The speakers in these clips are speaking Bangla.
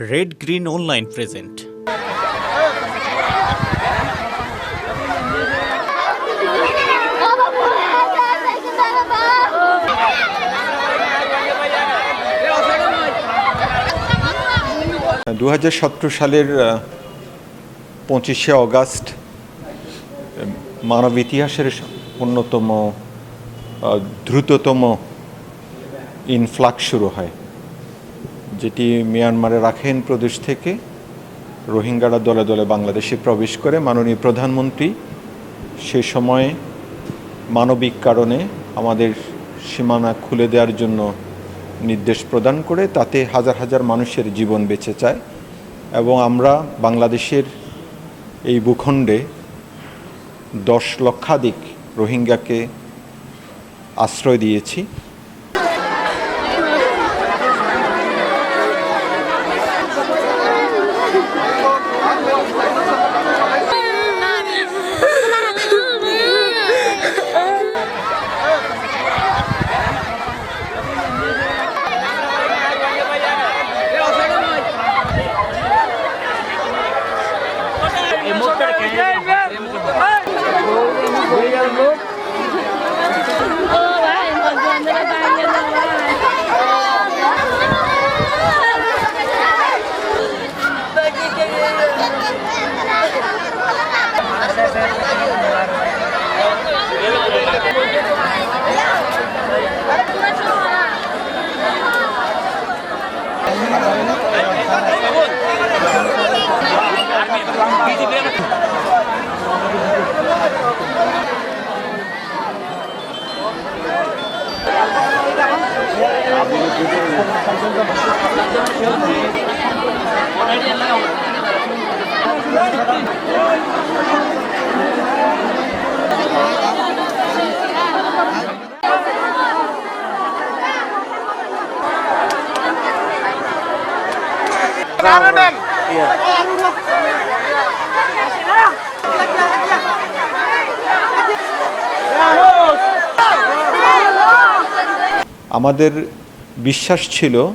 রেড গ্রিন অনলাইন প্রেজেন্ট দু হাজার সতেরো সালের পঁচিশে অগাস্ট মানব ইতিহাসের অন্যতম দ্রুততম ইনফ্লাক্স শুরু হয়। যেটি মিয়ানমারের রাখাইন প্রদেশ থেকে রোহিঙ্গারা দলে দলে বাংলাদেশে প্রবেশ করে। মাননীয় প্রধানমন্ত্রী, সে সময়ে মানবিক কারণে আমাদের সীমানা খুলে দেওয়ার জন্য নির্দেশ প্রদান করে তাতে হাজার হাজার মানুষের জীবন বেঁচে যায় এবং আমরা বাংলাদেশের এই ভূখণ্ডে দশ লক্ষাধিক রোহিঙ্গাকে আশ্রয় দিয়েছি। Ramen. Iya. আমাদের বিশ্বাস ছিল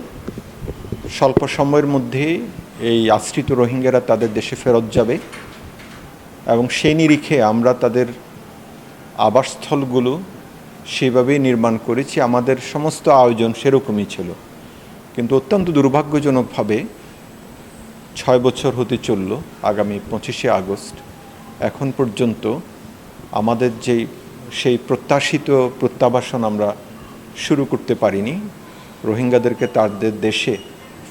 স্বল্প সময়ের মধ্যেই এই আশ্রিত রোহিঙ্গারা তাদের দেশে ফেরত যাবে এবং সেই নিরিখে আমরা তাদের আবাসস্থলগুলো সেভাবেই নির্মাণ করেছি। আমাদের সমস্ত আয়োজন সেরকমই ছিল। কিন্তু অত্যন্ত দুর্ভাগ্যজনকভাবে ছয় বছর হতে চলল আগামী পঁচিশে আগস্ট। এখন পর্যন্ত আমাদের যেই সেই প্রত্যাশিত প্রত্যাবাসন আমরা শুরু করতে পারিনি, রোহিঙ্গাদেরকে তাদের দেশে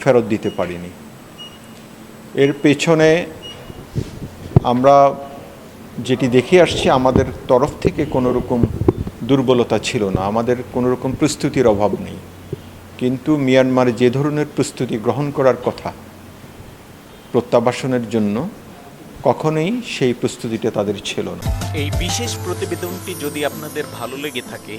ফেরত দিতে পারিনি। এর পেছনে আমরা যেটি দেখে আসছি, আমাদের তরফ থেকে কোনো রকম দুর্বলতা ছিল না, আমাদের কোনো রকম প্রস্তুতির অভাব নেই। কিন্তু মিয়ানমারে যে ধরনের প্রস্তুতি গ্রহণ করার কথা প্রত্যাবাসনের জন্য কখনোই সেই প্রস্তুতিটা তাদের ছিল না। এই বিশেষ প্রতিবেদনটি যদি আপনাদের ভালো লেগে থাকে